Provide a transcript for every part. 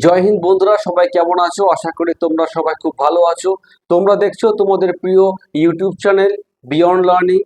জয় হিন্দ বন্ধুরা, সবাই কেমন আছো? আশা করি তোমরা সবাই খুব ভালো আছো। তোমরা দেখছ তোমাদের প্রিয় YouTube channel beyond learning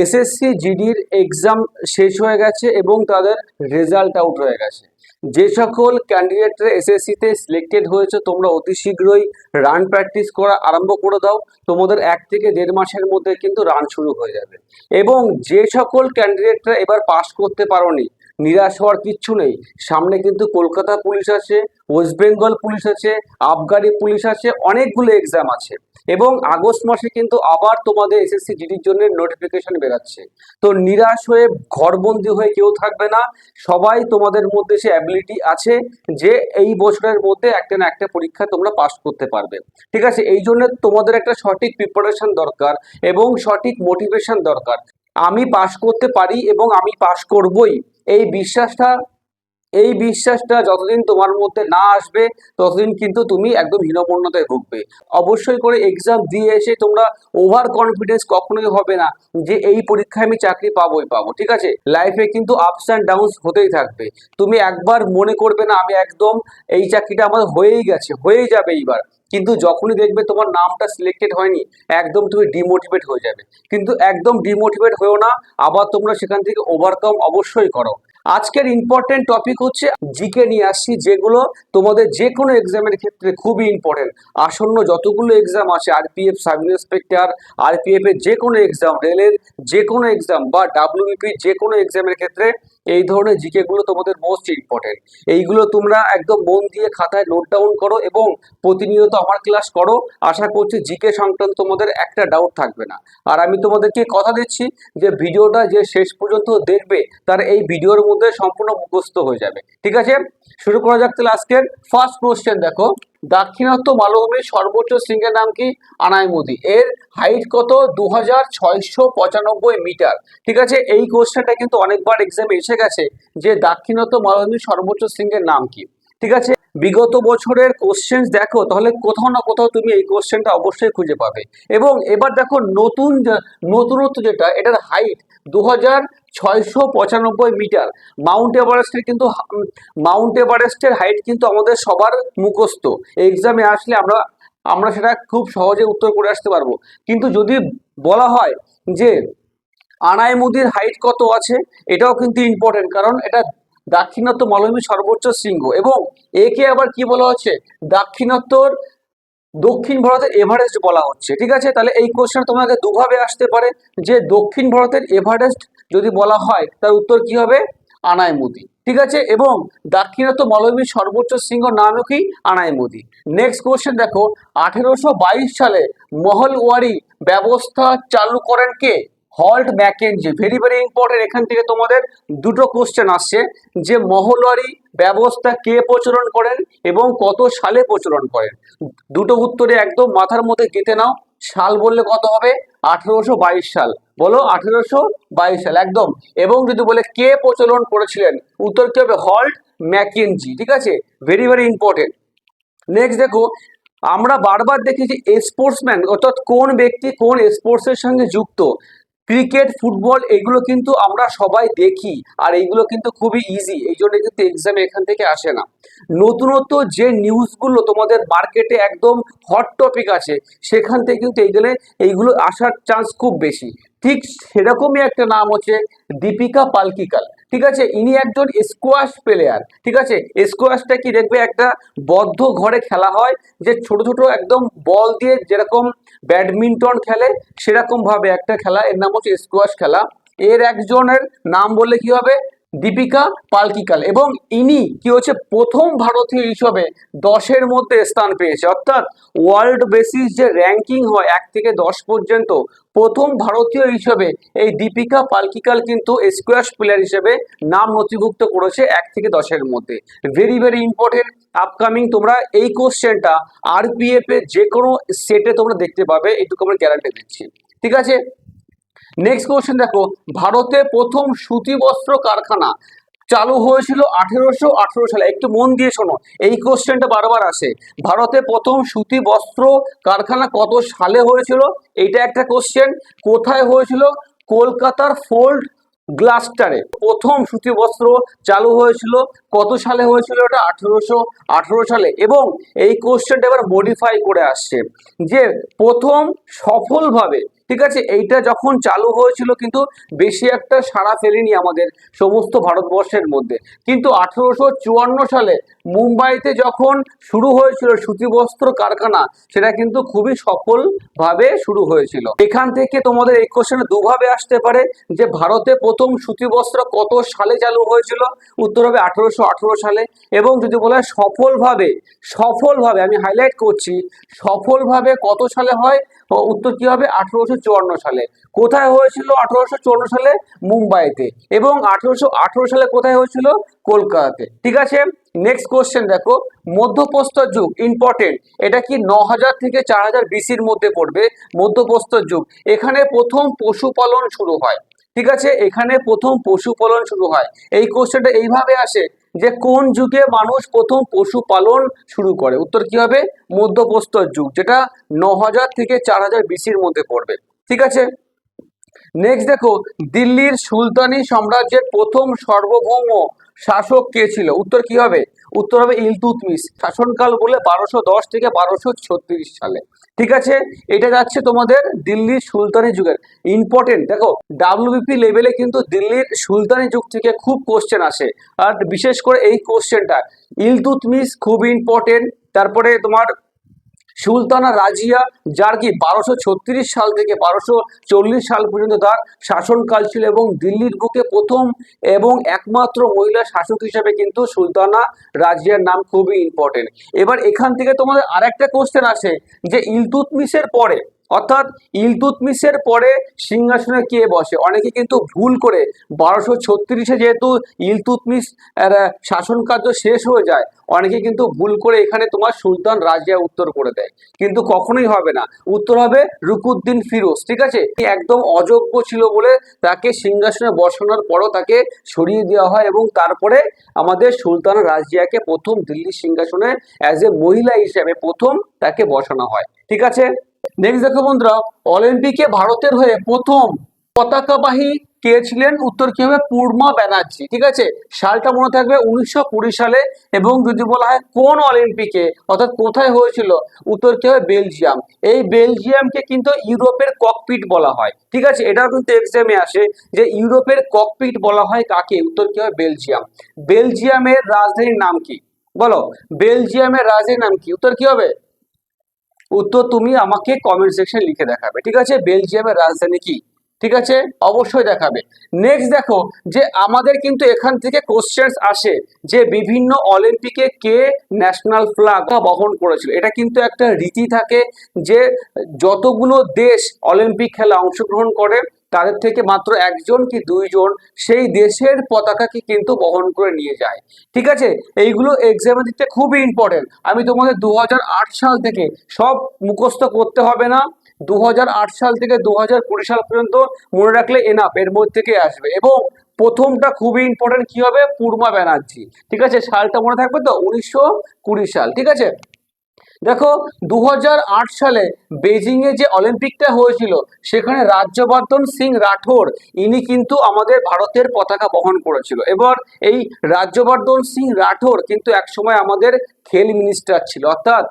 SSC জিডির exam শেষ হয়ে গেছে এবং তাদের রেজাল্ট আউট হয়ে গেছে। যে সকল ক্যান্ডিডেটরা এসএসসিতে সিলেক্টেড হয়েছে, তোমরা অতি শীঘ্রই রান প্র্যাকটিস করা আরম্ভ করে দাও। তোমাদের এক থেকে দেড় মাসের মধ্যে কিন্তু রান শুরু হয়ে যাবে। এবং যে সকল ক্যান্ডিডেটরা এবার পাশ করতে পারোনি নিরাশ হওয়ার কিচ্ছু নেই। সামনে কিন্তু কলকাতা পুলিশ আছে, ওয়েস্ট বেঙ্গল পুলিশ আছে, আবগারি পুলিশ আছে, অনেকগুলো এক্সাম আছে। এবং আগস্ট মাসে কিন্তু আবার তোমাদের এসএসসি জিডির জন্য নোটিফিকেশন বেরাচ্ছে। তো নিরাশ হয়ে ঘরবন্দি হয়ে কেউ থাকবে না। সবাই তোমাদের মধ্যে সে অ্যাবিলিটি আছে যে এই বছরের মধ্যে একটা না একটা পরীক্ষা তোমরা পাস করতে পারবে। ঠিক আছে? এই জন্য তোমাদের একটা সঠিক প্রিপারেশন দরকার এবং সঠিক মোটিভেশন দরকার। আমি পাস করতে পারি এবং আমি পাস করবই। এই বিশ্বাসটা এই বিশ্বাসটা যতদিন তোমার মধ্যে না আসবে, ততদিন কিন্তু তুমি একদম হীনপূর্ণতায় ভুগবে। অবশ্যই করে এক্সাম দিয়ে এসে তোমরা ওভার কনফিডেন্স কখনোই হবে না যে এই পরীক্ষায় আমি চাকরি পাবোই পাবো, ঠিক আছে? লাইফে কিন্তু আপস অ্যান্ড ডাউনস হতেই থাকবে। তুমি একবার মনে করবে না, আমি একদম এই চাকরিটা আমার হয়েই গেছে, হয়েই যাবে এইবার। কিন্তু যখনই দেখবে তোমার নামটা সিলেক্টেড হয়নি একদম তুমি ডিমোটিভেট হয়ে যাবে। কিন্তু একদম ডিমোটিভেট হয়েও না আবার তোমরা সেখান থেকে ওভারকাম অবশ্যই করো। আজকের ইম্পর্টেন্ট টপিক হচ্ছে জিকে নিয়ে আসছি যেগুলো তোমাদের যে কোনো এক্সামের ক্ষেত্রে খুবই ইম্পর্টেন্ট আসন্ন যতগুলো এক্সাম আছে আরপিএফ সাব ইন্সপেক্টর আরপিএফ এর যে কোনো এক্সাম রেলের যে কোনো এক্সাম বা ডাব্লিউবিপি যে কোনো এক্সামের ক্ষেত্রে এই ধরনের জিকে গুলো তোমাদের মোস্ট ইম্পর্টেন্ট এইগুলো তোমরা একদম মন দিয়ে খাতায় নোট ডাউন করো এবং প্রতিনিয়ত আমার ক্লাস করো। আশা করছি জিকে সংক্রান্ত তোমাদের একটা ডাউট থাকবে না। আর আমি তোমাদেরকে কথা দিচ্ছি যে ভিডিওটা যে শেষ পর্যন্ত দেখবে, তার এই ভিডিওর মধ্যে সম্পূর্ণ মুখস্থ হয়ে যাবে। ঠিক আছে? শুরু করা যাক তাহলে আজকের ফার্স্ট কোশ্চেন দেখো। দাক্ষিণাত্য মালভূমির সর্বোচ্চ শৃঙ্গের নাম কি? আনাইমুদি। এর হাইট কত? দু হাজার ছয়শো পঁচানব্বই মিটার। ঠিক আছে? এই কোশ্চেনটা কিন্তু অনেকবার এক্সামে এসে গেছে যে দাক্ষিণাত্য মালভূমির সর্বোচ্চ শৃঙ্গের নাম কি? ঠিক আছে? বিগত বছরের কোশ্চেন দেখো, তাহলে কোথাও না কোথাও তুমি এই কোশ্চেনটা অবশ্যই খুঁজে পাবে। এবং এবার দেখো নতুন নতুনত্ব যেটা, এটার হাইট দু ছয়শো পঁচানব্বই মিটার মাউন্ট এভারেস্টের কিন্তু মাউন্ট এভারেস্টের হাইট কিন্তু আমাদের সবার মুখস্থ। এক্সামে আসলে আমরা আমরা সেটা খুব সহজে উত্তর করে আসতে পারব। কিন্তু যদি বলা হয় যে আনাইমুদির হাইট কত আছে, এটাও কিন্তু ইম্পর্টেন্ট কারণ এটা দাক্ষিণাত্য মালভূমির সর্বোচ্চ শৃঙ্গ এবং একে আবার কি বলা হচ্ছে? দাক্ষিণাত্যর দক্ষিণ ভারতের এভারেস্ট বলা হচ্ছে। ঠিক আছে? তাহলে এই কোশ্চেন তোমাকে দুভাবে আসতে পারে। যে দক্ষিণ ভারতের এভারেস্ট যদি বলা হয়, তার উত্তর কি হবে? আনাইমুদি। ঠিক আছে? এবং দাক্ষিণাত্য মালভূমির সর্বোচ্চ শৃঙ্গ নামও কি? আনাইমুদি। নেক্সট কোশ্চেন দেখো। আঠেরোশো বাইশ সালে মহলওয়ারি ব্যবস্থা চালু করেন কে? Holt Mackenzie very very important এখান থেকে তোমাদের দুটো কোশ্চেন আসছে, যে মহলওয়ারি ব্যবস্থা কে প্রচলন করেন এবং কত সালে প্রচলন করেন? দুটো উত্তরে একদম মাথার মধ্যে গেঁথে নাও, সাল বললে কত হবে? আঠেরোশো বাইশ সাল। বলো আঠেরোশো বাইশ সাল, একদম। এবং যদি বলে কে প্রচলন করেছিলেন, উত্তর কি হবে? হল্ট ম্যাকেনজি, ঠিক আছে? ভেরি ভেরি ইম্পর্টেন্ট নেক্সট দেখো, আমরা বারবার দেখি যে স্পোর্টসম্যান অর্থাৎ কোন ব্যক্তি কোন স্পোর্টসের সঙ্গে যুক্ত? ক্রিকেট, ফুটবল, এগুলো কিন্তু আমরা সবাই দেখি আর এইগুলো কিন্তু খুবই ইজি এই জন্য কিন্তু এক্সাম এখান থেকে আসে না। নতুনত্ব যে নিউজগুলো তোমাদের মার্কেটে একদম হট টপিক আছে, সেখান থেকে কিন্তু এইগুলো এইগুলো আসার চান্স খুব বেশি। ঠিক সেরকমই একটা নাম হচ্ছে দীপিকা পালকিকাল ঠিক আছে? ইনি একজন স্কোয়াশ প্লেয়ার ঠিক আছে? স্কোয়াশটা কি দেখবে? একটা বদ্ধ ঘরে খেলা হয়, যে ছোট ছোট একদম বল দিয়ে যেরকম ব্যাডমিন্টন খেলে সেরকম ভাবে একটা খেলা। এর নাম হচ্ছে স্কোয়াশ খেলা। এর একজনের নাম বললে কি হবে? দীপিকা পালকিকাল এবং ইনি কি হচ্ছে প্রথম ভারতীয় হিসেবে দশের মধ্যে স্থান পেয়েছে। অর্থাৎ ওয়ার্ল্ড বেসিস যে র্যাঙ্কিং হয়, এক থেকে দশ পর্যন্ত প্রথম ভারতীয় হিসেবে এই দীপিকা পালকিকাল কিন্তু স্কোয়াশ প্লেয়ার হিসেবে নাম নথিভুক্ত করেছে এক থেকে দশের মধ্যে। ভেরি ভেরি ইম্পর্টেন্ট আপকামিং তোমরা এই কোশ্চেনটা আরপিএফ এর যে কোনো সেটে তোমরা দেখতে পাবে, এইটুকু আমরা গ্যারান্টি দিচ্ছি। ঠিক আছে? নেক্সট কোশ্চেন দেখো, ভারতে প্রথম সুতি বস্ত্র কারখানা চালু হয়েছিল আঠেরোশো আঠেরো সালে। একটু মন দিয়ে শোনো, এই কোশ্চেনটা বারবার আসে। ভারতে প্রথম সুতি বস্ত্র কারখানা কত সালে হয়েছিল? এইটা একটা কোশ্চেন কোথায় হয়েছিল? কলকাতার ফোল্ড গ্লাস্টারে। প্রথম সুতি বস্ত্র চালু হয়েছিল কত সালে হয়েছিল এটা? আঠেরোশো আঠেরো সালে। এবং এই কোশ্চেনটা এবার মডিফাই করে আসছে যে প্রথম সফলভাবে ঠিক আছে? এইটা যখন চালু হয়েছিল কিন্তু বেশি একটা সাড়া ফেলেনি আমাদের সমস্ত ভারতবর্ষের মধ্যে। কিন্তু আঠেরোশো চুয়ান্ন সালে মুম্বাইতে যখন শুরু হয়েছিল সুতিবস্ত্র কারখানা, সেটা কিন্তু খুবই সফলভাবে শুরু হয়েছিল। এখান থেকে তোমাদের এই কোশ্চেনে দুভাবে আসতে পারে, যে ভারতে প্রথম সুতিবস্ত্র কত সালে চালু হয়েছিল? উত্তর হবে আঠেরোশো আঠেরো সালে। এবং যদি বলা হয় সফলভাবে সফলভাবে, আমি হাইলাইট করছি, সফলভাবে কত সালে হয়? উত্তর কি হবে? আঠেরোশো সালে। কোথায় হয়েছিল আঠেরোশো চুয়ান্ন সালে? মুম্বাইতে। এবং আঠেরোশো আঠেরো সালে কোথায় হয়েছিল? কলকাতাতে। ঠিক আছে? নেক্সট কোশ্চেন দেখো মধ্যপ্রস্তর যুগ ইম্পর্টেন্ট এটা কি ন হাজার থেকে চার হাজার বিসির মধ্যে পড়বে? মধ্যপ্রস্তর যুগ। এখানে প্রথম পশুপালন শুরু হয়। ঠিক আছে? এখানে প্রথম পশুপালন শুরু হয়। এই কোশ্চেনটা এইভাবে আসে যে কোন যুগে মানুষ প্রথম পশুপালন শুরু করে? উত্তর কি হবে? মধ্যপ্রস্তর যুগ, যেটা ন হাজার থেকে চার হাজার বিসির মধ্যে পড়বে। ঠিক আছে? নেক্সট দেখো, দিল্লির সুলতানি সাম্রাজ্যের প্রথম সার্বভৌম শাসক কে ছিল? উত্তর কি হবে? উত্তর হবে ইলতুতমিস শাসনকাল বলে বারোশো দশ থেকে বারোশো ছত্রিশ সালে। ঠিক আছে? এটা যাচ্ছে তোমাদের দিল্লির সুলতানি যুগের। ইম্পর্টেন্ট দেখো ডাব্লিউবিপি লেভেলে কিন্তু দিল্লির সুলতানি যুগ থেকে খুব কোশ্চেন আসে। আর বিশেষ করে এই কোশ্চেনটা ইলতুতমিস খুব ইম্পর্টেন্ট তারপরে তোমার সুলতানা রাজিয়া, যার কি বারোশো সাল থেকে বারোশো সাল পর্যন্ত তার শাসনকাল ছিল এবং দিল্লির বুকে প্রথম এবং একমাত্র মহিলা শাসক হিসেবে কিন্তু সুলতানা রাজিয়ার নাম খুবই ইম্পর্টেন্ট এবার এখান থেকে তোমাদের আরেকটা কোশ্চেন আছে যে ইলতুতমিসের পরে অর্থাৎ ইলতুতমিসের পরে সিংহাসনে কে বসে? অনেকে কিন্তু ভুল করে। বারোশো ছত্রিশে যেহেতু ইলতুতমিস শাসন কার্য শেষ হয়ে যায়, অনেকে কিন্তু ভুল করে এখানে তোমার সুলতান রাজিয়া উত্তর করে দেয়। কিন্তু কখনোই হবে না। উত্তর হবে রুকুদ্দিন ফিরোজ, ঠিক আছে? একদম অযোগ্য ছিল বলে তাকে সিংহাসনে বসানোর পরও তাকে সরিয়ে দেওয়া হয় এবং তারপরে আমাদের সুলতান রাজিয়াকে প্রথম দিল্লি সিংহাসনে অ্যাজ এ মহিলা হিসেবে প্রথম তাকে বসানো হয়। ঠিক আছে? নেক্সট দেখো বন্ধুরা অলিম্পিকে ভারতের হয়ে প্রথম পতাকাবাহী কে ছিলেন? উত্তর কি হবে? পূর্ণা ব্যানার্জি, ঠিক আছে? সালটা মনে থাকবে উনিশশো কুড়ি সালে এবং যদি বলা হয় কোন অলিম্পিকে অর্থাৎ কোথায় হয়েছিল? উত্তর কি হবে? বেলজিয়াম। এই বেলজিয়ামকে কিন্তু ইউরোপের ককপিট বলা হয়, ঠিক আছে? এটাও কিন্তু এক্সামে আসে যে ইউরোপের ককপিট বলা হয় কাকে? উত্তর কি হবে? বেলজিয়াম। বেলজিয়ামের রাজধানীর নাম কি? বলো। বেলজিয়ামের রাজধানীর নাম কি? উত্তর কি হবে? উত্তর তুমি আমাকে কমেন্ট সেকশন লিখে দেখাবে, ঠিক আছে? বেলজিয়ামের রাজধানী কি? ঠিক আছে? অবশ্যই দেখাবে। নেক্সট দেখো যে আমাদের কিন্তু এখান থেকে কোশ্চেন্স আসে যে বিভিন্ন অলিম্পিকে কে ন্যাশনাল ফ্ল্যাগ বহন করেছিল। এটা কিন্তু একটা রীতি থাকে যে যতগুলো দেশ অলিম্পিক খেলা অংশগ্রহণ করে তাদের থেকে মাত্র একজন কি দুইজন সেই দেশের পতাকাকে কিন্তু বহন করে নিয়ে যায়। ঠিক আছে? এইগুলো এক্সামে দিতে খুবই ইম্পর্টেন্ট আমি তোমাদের দু হাজার আট সাল থেকে সব মুখস্থ করতে হবে না। দু হাজার আট সাল থেকে দু হাজার কুড়ি সাল পর্যন্ত মনে রাখলে এনাফ এর মধ্যে থেকে আসবে। এবং প্রথমটা খুবই ইম্পর্টেন্ট কি হবে? পূর্ণা ব্যানার্জি। ঠিক আছে? সালটা মনে থাকবে তো? উনিশশো কুড়ি সাল। ঠিক আছে? দেখো দু হাজার আট সালে বেজিং এ যে অলিম্পিকটা হয়েছিল, সেখানে রাজ্যবর্ধন সিং রাঠোর ইনি কিন্তু আমাদের ভারতের পতাকা বহন করেছিল। এবার এই রাজ্যবর্ধন সিং রাঠোর কিন্তু একসময় আমাদের খেল মিনিস্টার ছিল, অর্থাৎ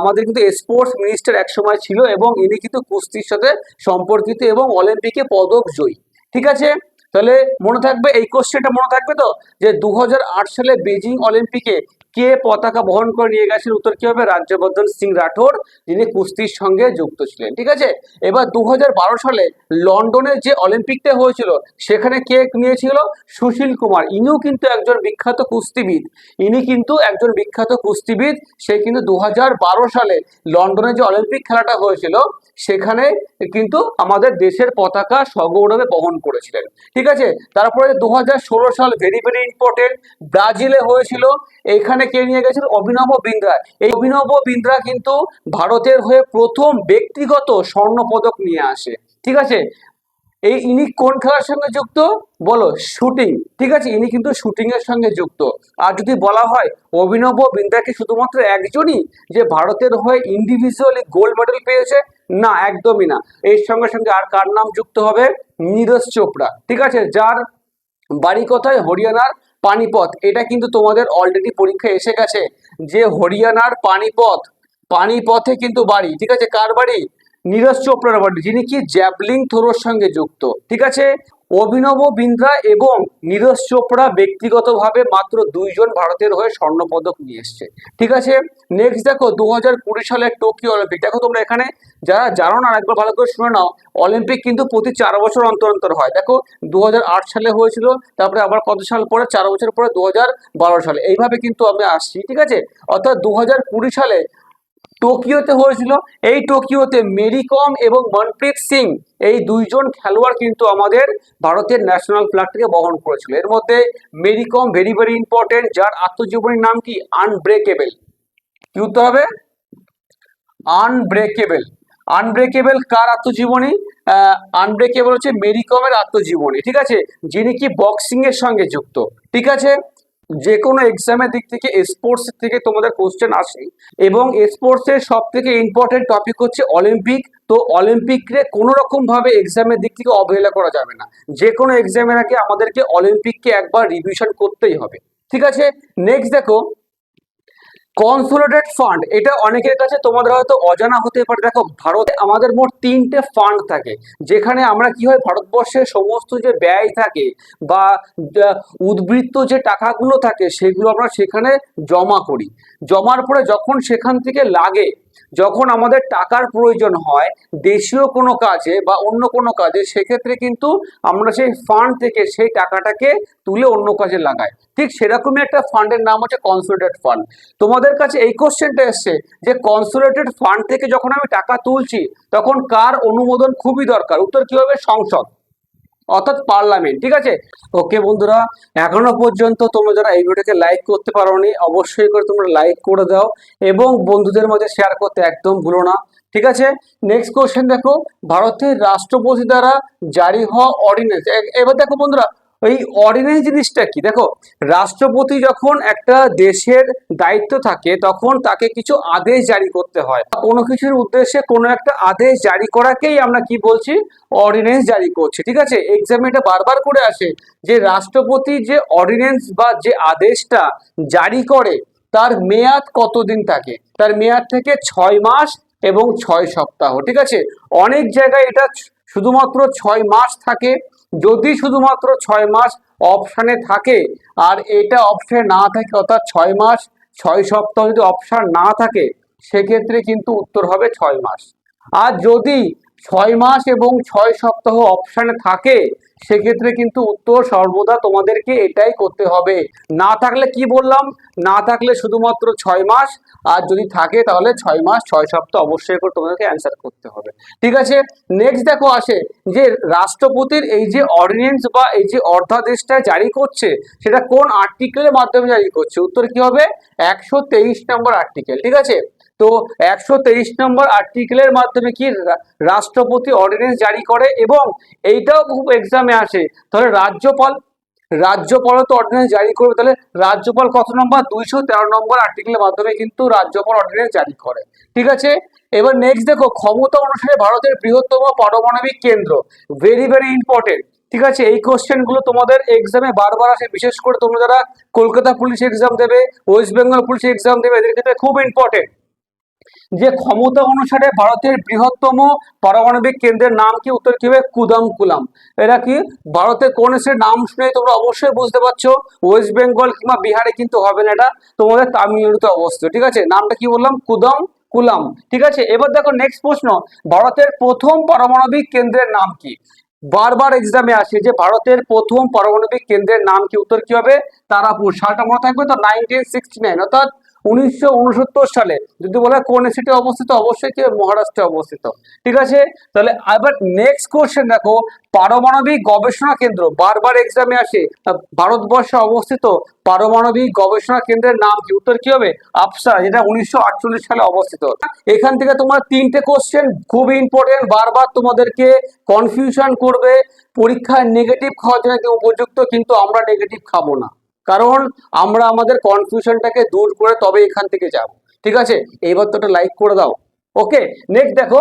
আমাদের কিন্তু স্পোর্টস মিনিস্টার একসময় ছিল এবং ইনি কিন্তু কুস্তির সাথে সম্পর্কিত এবং অলিম্পিকে পদক জয়ী ঠিক আছে? তাহলে মনে থাকবে, এই কোশ্চেনটা মনে থাকবে তো? যে দু হাজার আট সালে বেজিং অলিম্পিকে কে পতাকা বহন করে নিয়ে গেছেন? উত্তর কি হবে? রাজ্যবর্ধন সিং রাঠোর যিনি কুস্তির সঙ্গে যুক্ত ছিলেন। ঠিক আছে? এবার দু হাজার বারো সালে লন্ডনে যে অলিম্পিকটা হয়েছিল, সেখানে কে নিয়েছিল? সুশীল কুমার। ইনিও কিন্তু একজন বিখ্যাত কুস্তিবিদ। ইনি কিন্তু একজন বিখ্যাত কুস্তিবিদ। সে কিন্তু দু হাজার বারো সালে লন্ডনে যে অলিম্পিক খেলাটা হয়েছিল সেখানে কিন্তু আমাদের দেশের পতাকা সগৌরবে বহন করেছিলেন। ঠিক আছে? তারপরে দু হাজার ষোলো সাল ভেরি ভেরি ইম্পর্টেন্ট ব্রাজিলে হয়েছিল এখানে কে নিয়ে গেছিল? অভিনব বিন্দ্রা। এই অভিনব বিন্দ্রা কিন্তু ভারতের হয়ে প্রথম ব্যক্তিগত স্বর্ণ পদক নিয়ে আসে। ঠিক আছে? এই ইনি কোন খেলার সঙ্গে যুক্ত? বলো, শুটিং। ঠিক আছে? ইনি কিন্তু শুটিং এর সঙ্গে যুক্ত। আর যদি বলা হয়, অভিনব বিন্দ্রা কি শুধুমাত্র একজনই যে ভারতের হয়ে ইন্ডিভিজুয়ালি গোল্ড মেডেল পেয়েছে না, একদমই না। এর সঙ্গে সঙ্গে আর কার নাম যুক্ত হবে? নীরজ চোপড়া। ঠিক আছে? যার বাড়ি কোথায়? হরিয়ানার পানিপথ। এটা কিন্তু তোমাদের অলরেডি পরীক্ষা এসে গেছে যে হরিয়ানার পানিপথ। পানিপথে কিন্তু বাড়ি। ঠিক আছে? কার বাড়ি? নীরজ চোপড়ার বাড়ি। যিনি কি জ্যাভলিং থ্রোর সঙ্গে যুক্ত। ঠিক আছে? অভিনব বিন্দ্রা এবং নীরজ চোপড়া ব্যক্তিগতভাবে মাত্র দুইজন ভারতের হয়ে স্বর্ণপদক নিয়ে এসছে। ঠিক আছে? নেক্সট দেখো দু হাজার কুড়ি সালের টোকিও অলিম্পিক। দেখো তোমরা এখানে যারা জানো না একবার ভালো করে শুনে নাও, অলিম্পিক কিন্তু প্রতি চার বছর অন্তর অন্তর হয়। দেখো দু হাজার আট সালে হয়েছিল, তারপরে আবার কত সাল পরে? চার বছর পরে দু হাজার বারো সালে। এইভাবে কিন্তু আমি আসছি, ঠিক আছে? অর্থাৎ দু সালে টোকিওতে হয়েছিল। এই টোকিওতে মেরি কম এবং মনপ্রীত সিং এই দুইজন খেলোয়াড় কিন্তু আমাদের ভারতের ন্যাশনাল ফ্ল্যাগটিকে বহন করেছিল। এর মধ্যে Mary Kom very very important যার আত্মজীবনীর নাম কি? আনব্রেকেবল কি উত্তর হবে? আনব্রেকেবল আনব্রেকেবল কার আত্মজীবনী? আনব্রেকেবল হচ্ছে মেরি কমের আত্মজীবনী, ঠিক আছে? যিনি কি বক্সিং এর সঙ্গে যুক্ত, ঠিক আছে? যে কোনো এক্সামের দিক থেকে স্পোর্টস থেকে তোমাদের কোশ্চেন আসে। এবং স্পোর্টসের সব থেকে ইম্পর্টেন্ট টপিক হচ্ছে অলিম্পিক তো অলিম্পিককে কোনো রকমভাবে এক্সামের দিক থেকে অবহেলা করা যাবে না। যে কোনো এক্সামের আগে আমাদেরকে অলিম্পিককে একবার রিভিশন করতেই হবে। ঠিক আছে? নেক্সট দেখো কনসোলিডেট ফান্ড এটা অনেকের কাছে তোমাদের হয়তো অজানা হতে পারে। দেখো, ভারতে আমাদের মোট তিনটে ফান্ড থাকে, যেখানে আমরা কি হয় ভারতবর্ষের সমস্ত যে ব্যয় থাকে বা উদ্বৃত্ত যে টাকাগুলো থাকে, সেগুলো আমরা সেখানে জমা করি। জমার পরে যখন সেখান থেকে লাগে যখন আমাদের টাকার প্রয়োজন হয়, দেশীয় কোনো কাজে বা অন্য কোনো কাজে, সেক্ষেত্রে কিন্তু আমরা সেই ফান্ড থেকে সেই টাকাটাকে তুলে অন্য কাজে লাগাই। ঠিক সেরকমই একটা ফান্ডের নাম হচ্ছে কনসোলিডেট ফান্ড তোমাদের কাছে এই কোশ্চেনটা এসছে যে কনসোলিডেটেড ফান্ড থেকে যখন আমি টাকা তুলছি, তখন কার অনুমোদন খুবই দরকার? উত্তর কি হবে? সংসদ। অর্থাৎ পার্লামেন্ট, ঠিক আছে? ওকে বন্ধুরা, এখনও পর্যন্ত তোমরা যারা এই ভিডিওকে লাইক করতে পারোনি, অবশ্যই করে তোমরা লাইক করে দাও এবং বন্ধুদের মধ্যে শেয়ার করতে একদম ভুলো না, ঠিক আছে? নেক্সট কোশ্চেন দেখো, ভারতের রাষ্ট্রপতি দ্বারা জারি হওয়া অর্ডিন্যান্স এবার দেখো বন্ধুরা এই অর্ডিন্যান্স জিনিসটা কি? দেখো, রাষ্ট্রপতি যখন একটা দেশের দায়িত্ব থাকে, তখন তাকে কিছু আদেশ জারি করতে হয়। কোনো কিছুর উদ্দেশ্যে কোনো একটা আদেশ জারি করাকেই আমরা কি বলছি? অর্ডিন্যান্স জারি করছি, ঠিক আছে? এক্সামে এটা বারবার করে আসে যে রাষ্ট্রপতি যে অর্ডিন্যান্স বা যে আদেশটা জারি করে, তার মেয়াদ কতদিন থাকে? তার মেয়াদ থেকে ছয় মাস এবং ছয় সপ্তাহ, ঠিক আছে? অনেক জায়গায় এটা শুধুমাত্র ছয় মাস থাকে। যদি শুধুমাত্র ছয় মাস অপশানে থাকে, আর এটা অপশানে না থাকে, অর্থাৎ ছয় মাস, ছয় সপ্তাহ যদি অপশান না থাকে, সেক্ষেত্রে কিন্তু উত্তর হবে ছয় মাস। আর যদি ছয় মাস এবং ছয় সপ্তাহ অপশানে থাকে, সেক্ষেত্রে কিন্তু উত্তর সর্বদা তোমাদেরকে এটাই করতে হবে। না থাকলে কি বললাম? না থাকলে শুধুমাত্র ছয় মাস, আর যদি থাকে তাহলে ছয় মাস, ছয় সপ্তাহ অবশ্যই করে তোমাদেরকে অ্যান্সার করতে হবে। ঠিক আছে? নেক্সট দেখো আসে যে রাষ্ট্রপতির এই যে অর্ডিনেন্স বা এই যে অর্ধাদেশটা জারি করছে, সেটা কোন আর্টিকেলের মাধ্যমে জারি করছে? উত্তর কি হবে? একশো তেইশ নম্বর আর্টিকেল ঠিক আছে? তো একশো তেইশ নম্বর আর্টিকেলের মাধ্যমে কি রাষ্ট্রপতি অর্ডিনেন্স জারি করে এবং এইটাও খুব এক্সামে আসে। তাহলে রাজ্যপাল, রাজ্যপালও তো অর্ডিনেন্স জারি করবে। তাহলে রাজ্যপাল কত নম্বর? দুইশো তেরো নম্বর আর্টিকেলের মাধ্যমে কিন্তু রাজ্যপাল অর্ডিনেন্স জারি করে। ঠিক আছে? এবার নেক্সট দেখো, ক্ষমতা অনুসারে ভারতের বৃহত্তম পারমাণবিক কেন্দ্র। ভেরি ভেরি ইম্পর্টেন্ট ঠিক আছে? এই কোশ্চেনগুলো তোমাদের এক্সামে বারবার আসে। বিশেষ করে তোমরা যারা কলকাতা পুলিশ এক্সাম দেবে, ওয়েস্ট বেঙ্গল পুলিশ এক্সাম দেবে, এদের ক্ষেত্রে খুব ইম্পর্টেন্ট যে ক্ষমতা অনুসারে ভারতের বৃহত্তম পারমাণবিক কেন্দ্রের নাম কি? উত্তর কি হবে? কুদাম কুলাম এরা কি? ভারতের কোন দেশের নাম শুনে তোমরা অবশ্যই বুঝতে পারছ, ওয়েস্ট বেঙ্গল কিংবা বিহারে কিন্তু হবে না এটা, তোমাদের তামিলনাড়ুতে অবস্থিত, ঠিক আছে? নামটা কি বললাম? কুদাম কুলাম ঠিক আছে? এবার দেখো নেক্সট প্রশ্ন, ভারতের প্রথম পারমাণবিক কেন্দ্রের নাম কি? বারবার এক্সামে আসে যে ভারতের প্রথম পারমাণবিক কেন্দ্রের নাম কি? উত্তর কি হবে? তারাপুর, সালটা মনে থাকবে তো নাইনটিন সিক্সটি নাইন অর্থাৎ উনিশশো উনসত্তর সালে, যদি বলা হয় কোন সিটে অবস্থিত, অবশ্যই কি মহারাষ্ট্রে অবস্থিত। ঠিক আছে? তাহলে এবার নেক্সট কোশ্চেন দেখো, পারমাণবিক গবেষণা কেন্দ্র, বারবার এক্সামে আসে ভারতবর্ষে অবস্থিত পারমাণবিক গবেষণা কেন্দ্রের নাম কি? উত্তর কি হবে? আফসার যেটা উনিশশো আটচল্লিশ সালে অবস্থিত। এখান থেকে তোমার তিনটে কোশ্চেন খুব ইম্পর্টেন্ট বারবার তোমাদেরকে কনফিউশন করবে, পরীক্ষায় নেগেটিভ খাওয়ার জন্য উপযুক্ত, কিন্তু আমরা নেগেটিভ খাব না। কারণ আমরা আমাদের কনফিউশনটাকে দূর করে তবে এখান থেকে যাব। ঠিক আছে? এইবার তো একটা লাইক করে দাও। ওকে নেক্সট দেখো।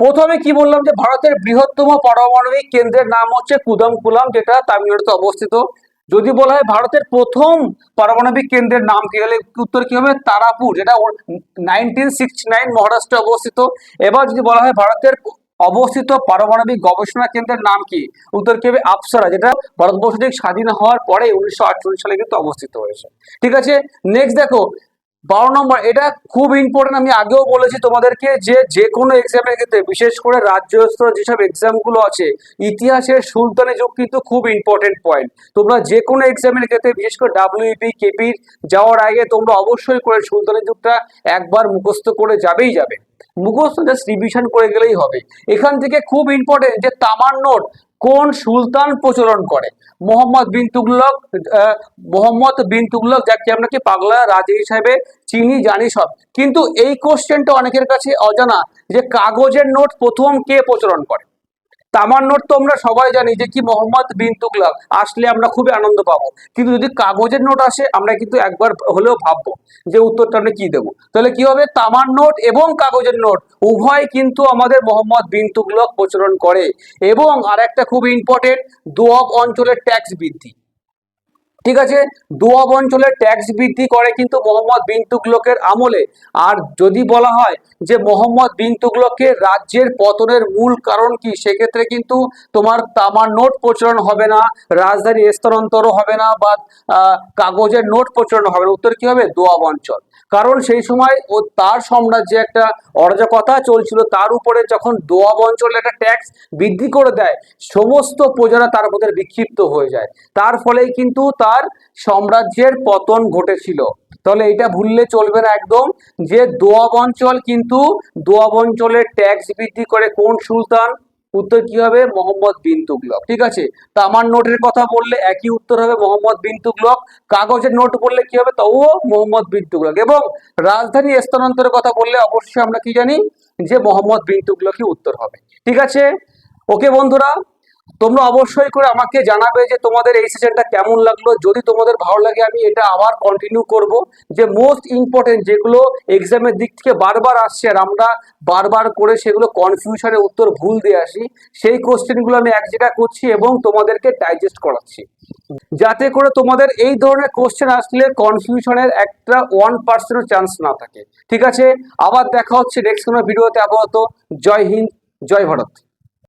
প্রথমে কি বললাম যে ভারতের বৃহত্তম পারমাণবিক কেন্দ্রের নাম হচ্ছে কুদমকুলাম, যেটা তামিলনাড়ুতে অবস্থিত। যদি বলা হয় ভারতের প্রথম পারমাণবিক কেন্দ্রের নাম কি হলে উত্তর কি হবে? তারাপুর, যেটা নাইনটিন সিক্সটি নাইন মহারাষ্ট্রে অবস্থিত। এবার যদি বলা হয় ভারতের অবস্থিত পারমাণবিক গবেষণা কেন্দ্রের নাম কি? উত্তর কি হবে আপসারা, যেটা ভারতবর্ষ থেকে স্বাধীন হওয়ার পরে উনিশশো আটচল্লিশ সালে কিন্তু অবস্থিত হয়েছে। ঠিক আছে? নেক্সট দেখো, বারো নম্বর, এটা খুব ইম্পর্টেন্ট আমি আগেও বলেছি তোমাদেরকে যে যে কোনো এক্সামের ক্ষেত্রে, বিশেষ করে রাজ্য স্তর যেসব এক্সামগুলো আছে, ইতিহাসের সুলতানি যুগ কিন্তু খুব ইম্পর্টেন্ট পয়েন্ট তোমরা যে কোনো এক্সামের ক্ষেত্রে, বিশেষ করে ডাব্লিউপি কেপির যাওয়ার আগে তোমরা অবশ্যই করে সুলতানি যুগটা একবার মুখস্থ করে যাবেই যাবে। মুখস্থ জাস্ট রিভিশন করে গেলেই হবে। এখান থেকে খুব ইম্পর্টেন্ট যে তামার নোট কোন সুলতান প্রচলন করে। মোহাম্মদ বিন তুগলক মোহাম্মদ বিন তুগলক যাকে আমরা কি পাগলা রাজ হিসাবে চিনি, জানি সব। কিন্তু এই কোশ্চেনটা অনেকের কাছে অজানা যে কাগজের নোট প্রথম কে প্রচলন করে? তামার নোট তো আমরা সবাই জানি যে কি মোহাম্মদ বিন তুগলাক, আসলে আমরা খুবই আনন্দ পাবো। কিন্তু যদি কাগজের নোট আসে, আমরা কিন্তু একবার হলেও ভাববো যে উত্তরটা আমরা কি দেবো। তাহলে কি হবে? তামার নোট এবং কাগজের নোট, উভয় কিন্তু আমাদের মোহাম্মদ বিন তুগলক প্রচলন করে। এবং আর একটা খুব ইম্পর্টেন্ট দোয়াব অঞ্চলের ট্যাক্স বৃদ্ধি। ঠিক আছে? দোয়াব অঞ্চলে ট্যাক্স বৃদ্ধি করে কিন্তু মোহাম্মদ বিন তুগলকের আমলে। আর যদি বলা হয় যে মোহাম্মদ বিন তুগলকের রাজ্যের পতনের মূল কারণ কি, সেক্ষেত্রে কিন্তু তোমার তামার নোট প্রচলন হবে না, রাজধানী স্থানান্তরও হবে না, বা কাগজের নোট প্রচলন হবে না। উত্তর কি হবে? দোয়াব অঞ্চল। কারণ সেই সময় ও তার সাম্রাজ্যে একটা অরাজকতা চলছিল। তার উপরে যখন দোয়াব অঞ্চলে একটা ট্যাক্স বৃদ্ধি করে দেয়, সমস্ত প্রজারা তার মধ্যে বিক্ষিপ্ত হয়ে যায়। তার ফলেই কিন্তু তার সাম্রাজ্যের পতন ঘটেছিল। তাহলে এটা ভুললে চলবে না একদম যে দোয়াব অঞ্চল কিন্তু দোয়াব অঞ্চলের ট্যাক্স বৃদ্ধি করে কোন সুলতান? উত্তর কি হবে? মোহাম্মদ বিন তুগলক। ঠিক আছে? তা আমার নোটের কথা বললে একই উত্তর হবে মোহাম্মদ বিন তুগলক। কাগজের নোট বললে কি হবে? তবুও মোহাম্মদ বিন তুগলক। এবং রাজধানী স্থানান্তরের কথা বললে অবশ্যই আমরা কি জানি? যে মোহাম্মদ বিন তুগলকই উত্তর হবে। ঠিক আছে? ওকে বন্ধুরা তোমরা অবশ্যই করে আমাকে জানাবে যে তোমাদের এই সেশনটা কেমন লাগল। যদি তোমাদের ভালো লাগে, আমি এটা আবার কন্টিনিউ করব। যে মোস্ট ইম্পর্টেন্ট যেগুলো এক্সামের দিক থেকে বারবার আসছে আর আমরা বারবার করে সেগুলো কনফিউশনের উত্তর ভুল দিয়ে আসি, সেই কোশ্চেনগুলো আমি এক জায়গায় করছি এবং তোমাদেরকে ডাইজেস্ট করাচ্ছি। যাতে করে তোমাদের এই ধরনের কোশ্চেন আসলে কনফিউশনের একটা ওয়ান পার্সেন্টও চান্স না থাকে। ঠিক আছে? আবার দেখা হচ্ছে নেক্সট কোনো ভিডিওতে আপাতত। জয় হিন্দ, জয় ভারত।